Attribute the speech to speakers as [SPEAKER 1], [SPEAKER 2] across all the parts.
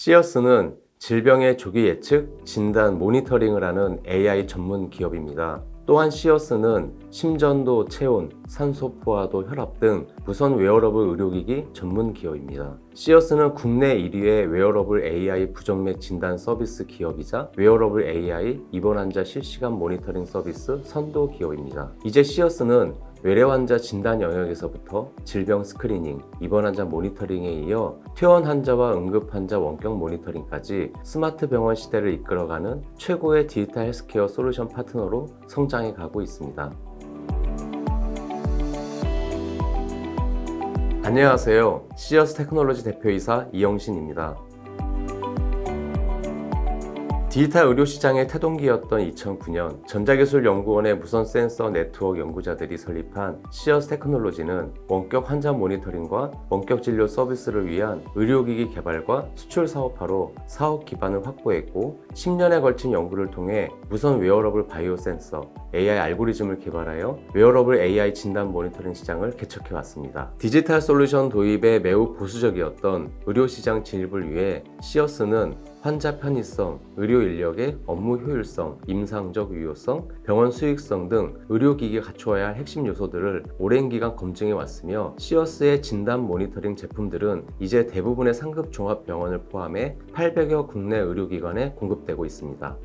[SPEAKER 1] 시어스는 질병의 조기 예측, 진단, 모니터링을 하는 AI 전문 기업입니다. 또한 시어스는 심전도, 체온, 산소포화도 혈압 등 무선 웨어러블 의료기기 전문 기업입니다. 시어스는 국내 1위의 웨어러블 AI 부정맥 진단 서비스 기업이자 웨어러블 AI 입원 환자 실시간 모니터링 서비스 선도 기업입니다. 이제 시어스는 외래 환자 진단 영역에서부터 질병 스크리닝, 입원 환자 모니터링에 이어 퇴원 환자와 응급 환자 원격 모니터링까지 스마트 병원 시대를 이끌어가는 최고의 디지털 헬스케어 솔루션 파트너로 성장해 가고 있습니다. 안녕하세요. 시어스 테크놀로지 대표이사 이영신입니다. 디지털 의료 시장의 태동기였던 2009년 전자기술연구원의 무선 센서 네트워크 연구자들이 설립한 시어스 테크놀로지는 원격 환자 모니터링과 원격 진료 서비스를 위한 의료기기 개발과 수출 사업화로 사업 기반을 확보했고 10년에 걸친 연구를 통해 무선 웨어러블 바이오 센서 AI 알고리즘을 개발하여 웨어러블 AI 진단 모니터링 시장을 개척해 왔습니다. 디지털 솔루션 도입에 매우 보수적이었던 의료 시장 진입을 위해 시어스는 환자 편의성, 의료 인력의 업무 효율성, 임상적 유효성, 병원 수익성 등 의료기기에 갖추어야 할 핵심 요소들을 오랜 기간 검증해 왔으며 시어스의 진단 모니터링 제품들은 이제 대부분의 상급 종합병원을 포함해 800여 국내 의료기관에 공급되고 있습니다.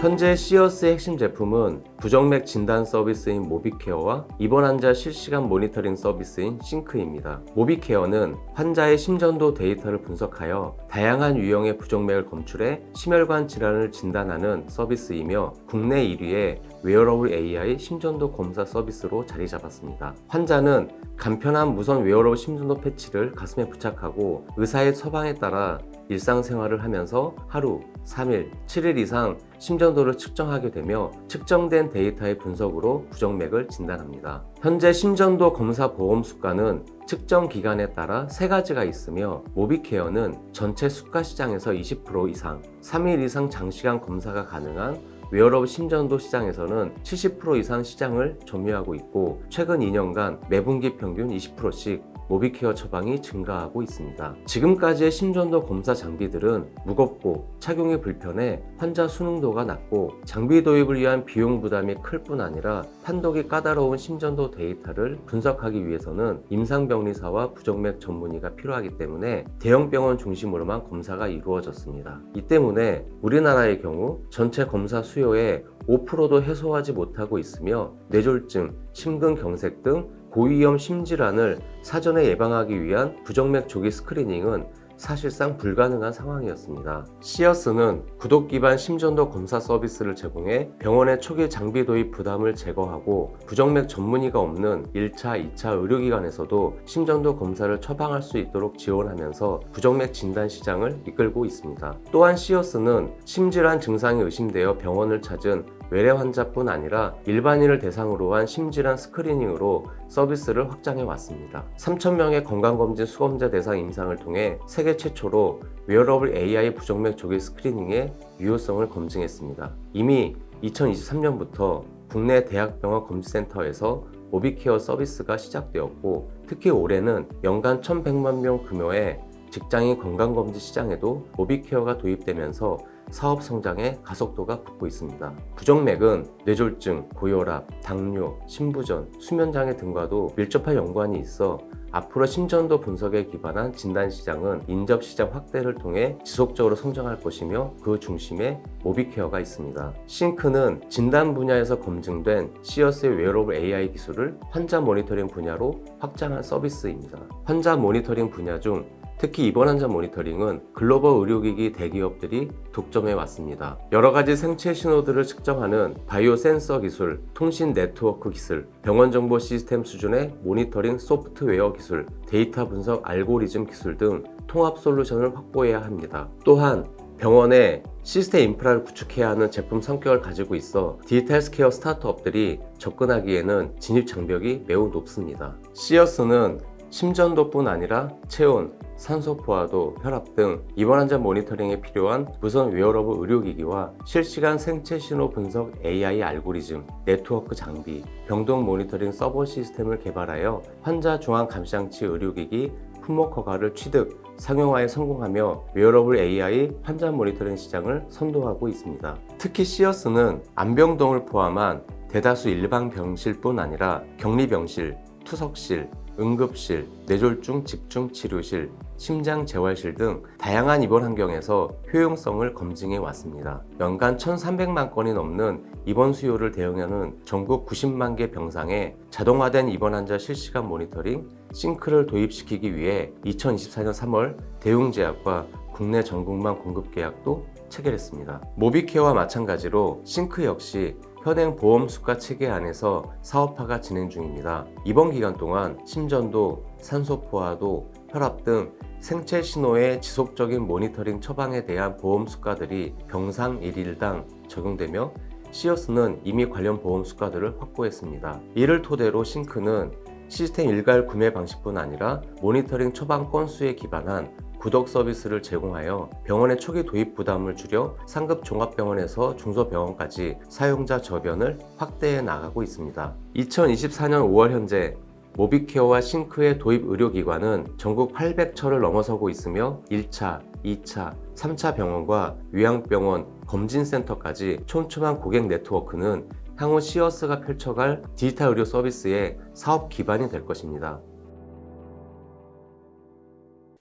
[SPEAKER 1] 현재 시어스의 핵심 제품은 부정맥 진단 서비스인 모비케어와 입원 환자 실시간 모니터링 서비스인 싱크입니다. 모비케어는 환자의 심전도 데이터를 분석하여 다양한 유형의 부정맥을 검출해 심혈관 질환을 진단하는 서비스이며 국내 1위의 웨어러블 AI 심전도 검사 서비스로 자리 잡았습니다. 환자는 간편한 무선 웨어러블 심전도 패치를 가슴에 부착하고 의사의 처방에 따라 일상생활을 하면서 하루, 3일, 7일 이상 심전도를 측정하게 되며 측정된 데이터의 분석으로 부정맥을 진단합니다. 현재 심전도 검사 보험 수가는 측정 기간에 따라 세가지가 있으며 모비케어는 전체 수가 시장에서 20% 이상, 3일 이상 장시간 검사가 가능한 웨어러블 심전도 시장에서는 70% 이상 시장을 점유하고 있고 최근 2년간 매분기 평균 20%씩 모비케어 처방이 증가하고 있습니다. 지금까지의 심전도 검사 장비들은 무겁고 착용이 불편해 환자 수능도가 낮고 장비 도입을 위한 비용 부담이 클 뿐 아니라 판독이 까다로운 심전도 데이터를 분석하기 위해서는 임상병리사와 부정맥 전문의가 필요하기 때문에 대형병원 중심으로만 검사가 이루어졌습니다. 이 때문에 우리나라의 경우 전체 검사 수요의 5%도 해소하지 못하고 있으며 뇌졸중, 심근경색 등 고위험 심질환을 사전에 예방하기 위한 부정맥 조기 스크리닝은 사실상 불가능한 상황이었습니다. 시어스는 구독 기반 심전도 검사 서비스를 제공해 병원의 초기 장비 도입 부담을 제거하고 부정맥 전문의가 없는 1차, 2차 의료기관에서도 심전도 검사를 처방할 수 있도록 지원하면서 부정맥 진단 시장을 이끌고 있습니다. 또한 시어스는 심질환 증상이 의심되어 병원을 찾은 외래 환자뿐 아니라 일반인을 대상으로 한 심질환 스크리닝으로 서비스를 확장해 왔습니다. 3,000명의 건강검진 수검자 대상 임상을 통해 세계 최초로 웨어러블 AI 부정맥 조기 스크리닝의 유효성을 검증했습니다. 이미 2023년부터 국내 대학병원 검진센터에서 모비케어 서비스가 시작되었고 특히 올해는 연간 1,100만 명 규모의 직장인 건강검진 시장에도 모비케어가 도입되면서 사업 성장의 가속도가 붙고 있습니다. 부정맥은 뇌졸중, 고혈압, 당뇨, 심부전, 수면장애 등과도 밀접한 연관이 있어 앞으로 심전도 분석에 기반한 진단 시장은 인접 시장 확대를 통해 지속적으로 성장할 것이며 그 중심에 모비케어가 있습니다. 싱크는 진단 분야에서 검증된 시어스의 웨어러블 AI 기술을 환자 모니터링 분야로 확장한 서비스입니다. 환자 모니터링 분야 중 특히 입원 환자 모니터링은 글로벌 의료기기 대기업들이 독점해 왔습니다. 여러 가지 생체 신호들을 측정하는 바이오 센서 기술, 통신 네트워크 기술, 병원 정보 시스템 수준의 모니터링 소프트웨어 기술, 데이터 분석 알고리즘 기술 등 통합 솔루션을 확보해야 합니다. 또한 병원에 시스템 인프라를 구축해야 하는 제품 성격을 가지고 있어 디지털 스퀘어 스타트업들이 접근하기에는 진입 장벽이 매우 높습니다. 시어스는 심전도뿐 아니라 체온, 산소 포화도, 혈압 등 입원 환자 모니터링에 필요한 무선 웨어러블 의료기기와 실시간 생체 신호 분석 AI 알고리즘, 네트워크 장비, 병동 모니터링 서버 시스템을 개발하여 환자 중앙 감시장치 의료기기 품목 허가를 취득, 상용화에 성공하며 웨어러블 AI 환자 모니터링 시장을 선도하고 있습니다. 특히 시어스는 안병동을 포함한 대다수 일반 병실뿐 아니라 격리 병실, 투석실, 응급실, 뇌졸중 집중 치료실, 심장 재활실 등 다양한 입원 환경에서 효용성을 검증해 왔습니다. 연간 1,300만 건이 넘는 입원 수요를 대응하는 전국 90만 개 병상에 자동화된 입원 환자 실시간 모니터링 싱크를 도입시키기 위해 2024년 3월 대웅제약과 국내 전국망 공급 계약도 체결했습니다. 모비케와 어 마찬가지로 싱크 역시 현행 보험 수가 체계 안에서 사업화가 진행 중입니다. 이번 기간 동안 심전도, 산소포화도, 혈압 등 생체 신호의 지속적인 모니터링 처방에 대한 보험 수가들이 병상 1일당 적용되며 시어스는 이미 관련 보험 수가들을 확보했습니다. 이를 토대로 싱크는 시스템 일괄 구매 방식뿐 아니라 모니터링 처방 건수에 기반한 구독 서비스를 제공하여 병원의 초기 도입 부담을 줄여 상급 종합병원에서 중소병원까지 사용자 저변을 확대해 나가고 있습니다. 2024년 5월 현재 모비케어와 싱크의 도입 의료기관은 전국 800처를 넘어서고 있으며 1차, 2차, 3차 병원과 요양병원, 검진센터까지 촘촘한 고객 네트워크는 향후 시어스가 펼쳐갈 디지털 의료 서비스의 사업 기반이 될 것입니다.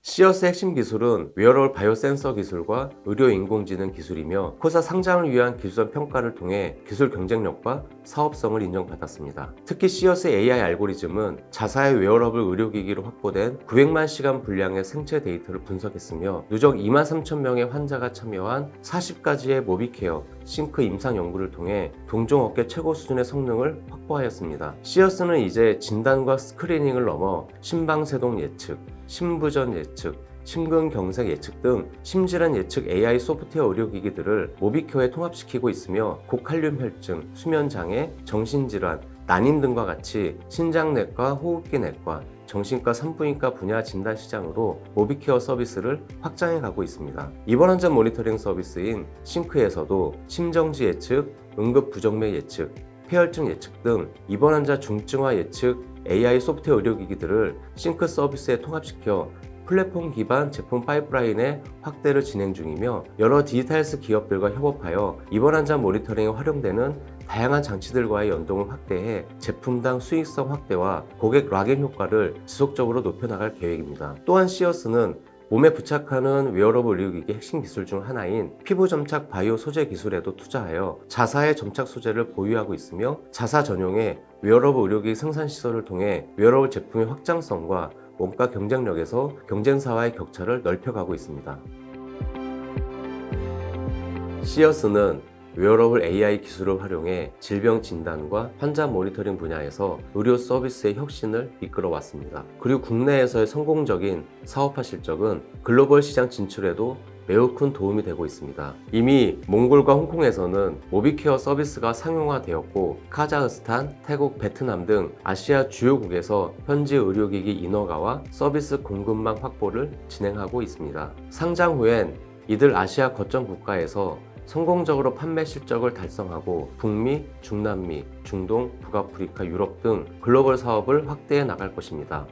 [SPEAKER 1] 시어스 핵심 기술은 웨어러블 바이오 센서 기술과 의료 인공지능 기술이며 코사 상장을 위한 기술선 평가를 통해 기술 경쟁력과 사업성을 인정받았습니다. 특히 시어스 AI 알고리즘은 자사의 웨어러블 의료기기로 확보된 900만 시간 분량의 생체 데이터를 분석했으며 누적 2만 3천 명의 환자가 참여한 40가지의 모비케어 싱크 임상 연구를 통해 동종업계 최고 수준의 성능을 확보하였습니다. 시어스는 이제 진단과 스크리닝을 넘어 심방세동 예측, 심부전 예측, 심근경색 예측 등 심질환 예측 AI 소프트웨어 의료기기들을 모비케어에 통합시키고 있으며 고칼륨 혈증, 수면장애, 정신질환, 난임 등과 같이 신장내과, 호흡기내과, 정신과 산부인과 분야 진단 시장으로 모비케어 서비스를 확장해 가고 있습니다. 입원 환자 모니터링 서비스인 싱크에서도 심정지 예측, 응급 부정맥 예측, 폐혈증 예측 등 입원 환자 중증화 예측 AI 소프트웨어 의료기기들을 싱크 서비스에 통합시켜 플랫폼 기반 제품 파이프라인의 확대를 진행 중이며 여러 디지털스 기업들과 협업하여 입원 환자 모니터링에 활용되는 다양한 장치들과의 연동을 확대해 제품당 수익성 확대와 고객 락인 효과를 지속적으로 높여나갈 계획입니다. 또한 시어스는 몸에 부착하는 웨어러블 의료기기 핵심 기술 중 하나인 피부 점착 바이오 소재 기술에도 투자하여 자사의 점착 소재를 보유하고 있으며 자사 전용의 웨어러블 의료기 생산 시설을 통해 웨어러블 제품의 확장성과 원가 경쟁력에서 경쟁사와의 격차를 넓혀가고 있습니다. 시어스는 웨어러블 AI 기술을 활용해 질병 진단과 환자 모니터링 분야에서 의료 서비스의 혁신을 이끌어 왔습니다. 그리고 국내에서의 성공적인 사업화 실적은 글로벌 시장 진출에도 매우 큰 도움이 되고 있습니다. 이미 몽골과 홍콩에서는 모비케어 서비스가 상용화되었고 카자흐스탄, 태국, 베트남 등 아시아 주요국에서 현지 의료기기 인허가와 서비스 공급망 확보를 진행하고 있습니다. 상장 후엔 이들 아시아 거점 국가에서 성공적으로 판매 실적을 달성하고 북미, 중남미, 중동, 북아프리카, 유럽 등 글로벌 사업을 확대해 나갈 것입니다.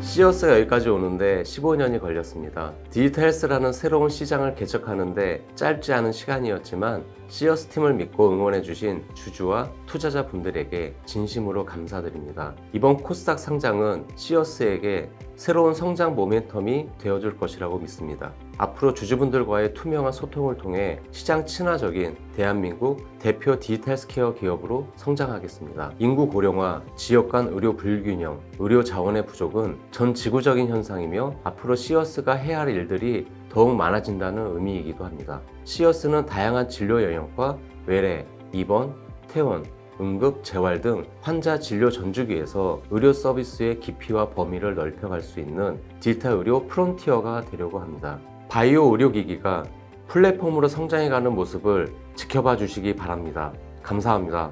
[SPEAKER 1] 시어스가 여기까지 오는데 15년이 걸렸습니다. 디지털스라는 새로운 시장을 개척하는데 짧지 않은 시간이었지만 시어스 팀을 믿고 응원해주신 주주와 투자자분들에게 진심으로 감사드립니다. 이번 코스닥 상장은 시어스에게 새로운 성장 모멘텀이 되어줄 것이라고 믿습니다. 앞으로 주주분들과의 투명한 소통을 통해 시장 친화적인 대한민국 대표 디지털 스퀘어 기업으로 성장하겠습니다. 인구 고령화, 지역 간 의료 불균형, 의료 자원의 부족은 전 지구적인 현상이며 앞으로 시어스가 해야 할 일들이 더욱 많아진다는 의미이기도 합니다. 시어스는 다양한 진료 영역과 외래, 입원, 퇴원, 응급, 재활 등 환자 진료 전주기에서 의료 서비스의 깊이와 범위를 넓혀갈 수 있는 디지털 의료 프론티어가 되려고 합니다. 바이오 의료기기가 플랫폼으로 성장해가는 모습을 지켜봐 주시기 바랍니다. 감사합니다.